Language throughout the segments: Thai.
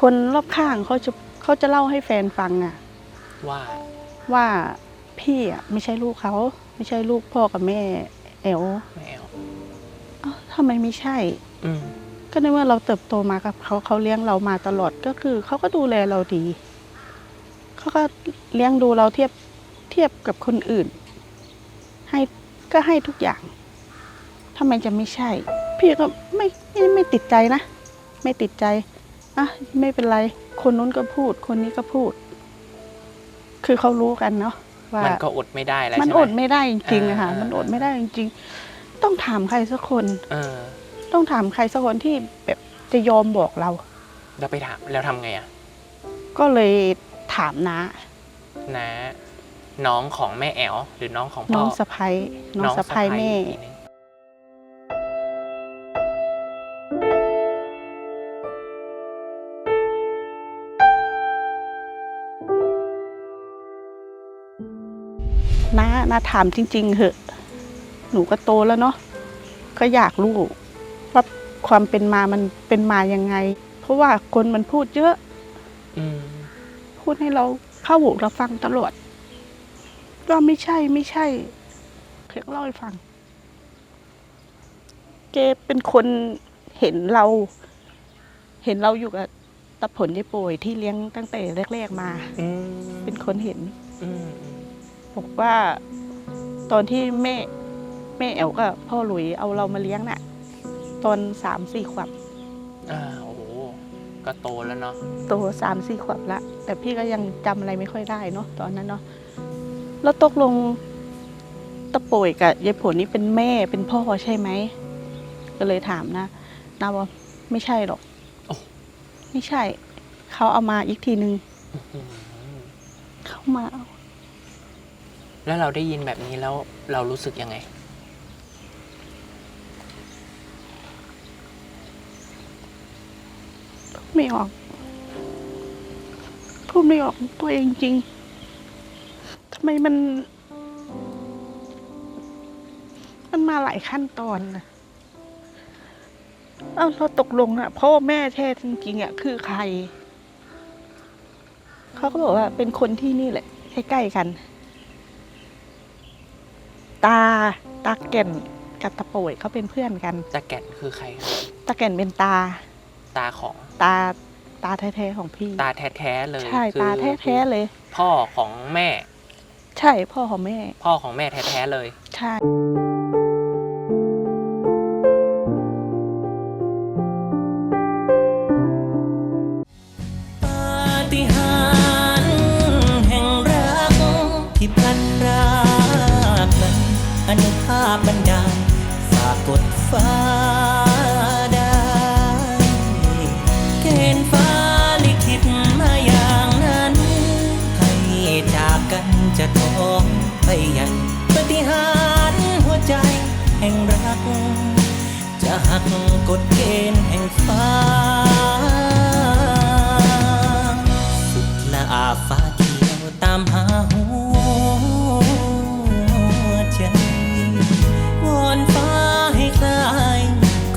คนรอบข้างเขาจะเขาจะเล่าให้แฟนฟังอะว่าว่าพี่อะไม่ใช่ลูกเขาไม่ใช่ลูกพ่อกับแม่แอลแมวเอ้าทำไมไม่ใช่ อืมก็ในเมื่อเราเติบโตมากับเขาเขาเลี้ยงเรามาตลอดก็คือเขาก็ดูแลเราดีเขาก็เลี้ยงดูเราเทียบเทียบกับคนอื่น ให้ก็ให้ทุกอย่างทำไมจะไม่ใช่ พี่ก็ไม่ไม่ไม่ติดใจนะ ไม่ติดใจ อะไม่เป็นไร คนนู้นก็พูด คนนี้ก็พูด คือเขารู้กันเนาะว่ามันก็อดไม่ได้แล้วมันใช่ไหอดไม่ได้จริงๆอะค่ะอ่ามัมันอดไม่ได้จริง ๆ ต้องถามใครสักคนเออต้องถามใครสักคนที่แบบจะยอมบอกเรา เราไปถามแล้วทำไงอะก็เลยถามน้านะน้องของแม่แอลหรือน้องของพ่อน้องสะพ้ยน้องสะพ้ยแม่ นึงน้าน้าถามจริง ๆเหอะ หนูก็โตแล้วเนาะก็อยากรู้ว่าความเป็นมามันเป็นมายังไง เพราะว่าคนมันพูดเยอะอืมพูดให้เราเข้าหูเราฟังตลอดว่าไม่ใช่ไม่ใช่เพียงเล่าให้ฟังเกเป็นคนเห็นเรา เห็นเราอยู่กับตาผลยายป่วยที่เลี้ยงตั้งแต่แรก ๆมาอืมเป็นคนเห็น อืม บอกว่าตอนที่แม่แม่แอลกับพ่อหลุยเอาเรามาเลี้ยงน่ะ ตอนสามสี่ขวบอ่าโอ้โหก็โตแล้วเนาะโตสามสี่ขวบละแต่พี่ก็ยังจำอะไรไม่ค่อยได้เนาะตอนนั้นเนาะแล้วตกลงตะป่วยกับยายผลนี่เป็นแม่เป็นพ่อใช่ไหมก็เลยถามนะนาว่าไม่ใช่หรอกโอ้ไม่ใช่ เขาเอามาอีกทีนึงอืมเขามาเอา แล้วเราได้ยินแบบนี้แล้วเรารู้สึกยังไง ไม่ออกพูดไม่ออกตัวเองจริงทำไมมัน มันมาหลายขั้นตอนนะเอาเราตกลงอะพ่อแม่แท้จริงๆอะคือใคร เขาก็บอกว่าเป็นคนที่นี่แหละใกล้ๆกัน ตาตาแก่นกับตาป่วยเขาเป็นเพื่อนกันตาแก่นคือใครครับตาแก่นเป็นตา ตาของตาตาแท้ๆของพี่ ตาแท้ๆเลยใช่คือตาแท้ๆเลย พ่อของแม่ ใช่พ่อของแม่ พ่อของแม่แท้ๆเลย ใช่าพบันดฝากกดฟ้าได้เกณฑ์ฟ้าลิขิตมาอย่างนั้น ให้จากกันจะท้องไปใหญ่ปฏิหารหัวใจแห่งรัก จะหักกฎเกณฑ์แห่งฟ้า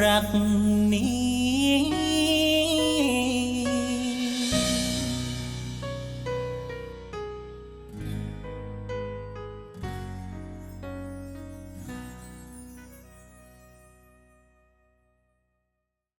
รักนี้